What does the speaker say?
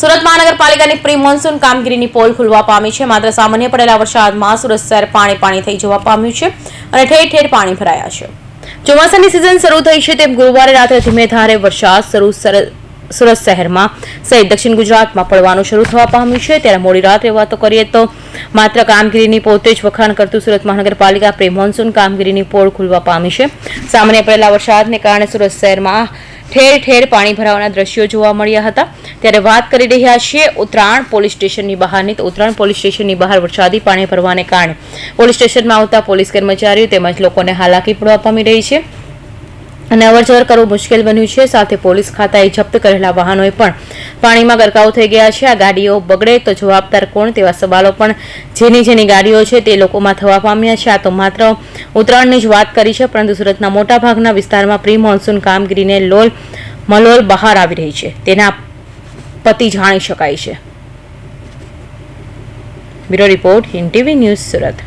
સુરત મહાનગરપાલિકાની pre monsoon કામગીરીની પોલ ખુલવા પામી છે. માત્ર સામાન્ય પડેલા વરસાદમાં સુરત શહેર પાણી પાણી થઈ જવા પામ્યું છે અને ઠેર ઠેર પાણી ભરાયા છે. ચોમાસાની સિઝન શરૂ થઈ છે તેમ ગુરુવારે રાત્રે ધીમે ધારે વરસાદ શરૂ સુરત શહેરમાં સહિત દક્ષિણ ગુજરાતમાં પડવાનું શરૂ થવા પામ્યું છે. ત્યારે મોડી રાત્રે વાતો કરીએ તો માત્ર કામગીરીની પોતે જ વખાણ કરતું સુરત મહાનગરપાલિકા પ્રે મોન્સૂન કામગીરીની પોળ ખુલવા પામી છે. સામાન્ય પડેલા વરસાદને કારણે સુરત શહેરમાં ઠેર ઠેર પાણી ભરાવાના દ્રશ્યો જોવા મળ્યા હતા. ત્યારે વાત કરી રહ્યા છીએ ઉત્તરાયણ પોલીસ સ્ટેશનની બહારની. તો ઉત્તરાયણ પોલીસ સ્ટેશનની બહાર વરસાદી પાણી ભરવાને કારણે પોલીસ સ્ટેશનમાં આવતા પોલીસ કર્મચારીઓ તેમજ લોકોને હાલાકી પડવા પામી રહી છે. અને અવરજવર કરવું મુશ્કેલ બન્યું છે. સાથે પોલીસ ખાતાએ જપ્ત કરેલા વાહનોએ પણ પાણીમાં ગરકાવ થઈ ગયા છે. આ ગાડીઓ બગડે તો જવાબદાર કોણ તેવા સવાલો પણ જેની જેની ગાડીઓ છે તે લોકોમાં થવા પામ્યા છે. આ તો માત્ર ઉત્તરાયણની જ વાત કરી છે, પરંતુ સુરતના મોટાભાગના વિસ્તારમાં પ્રી મોન્સૂન કામગીરીને લોલ મલોલ બહાર આવી રહી છે. તેના પતિ જાણી શકાય છે. Bureau report, Hind TV news Surat.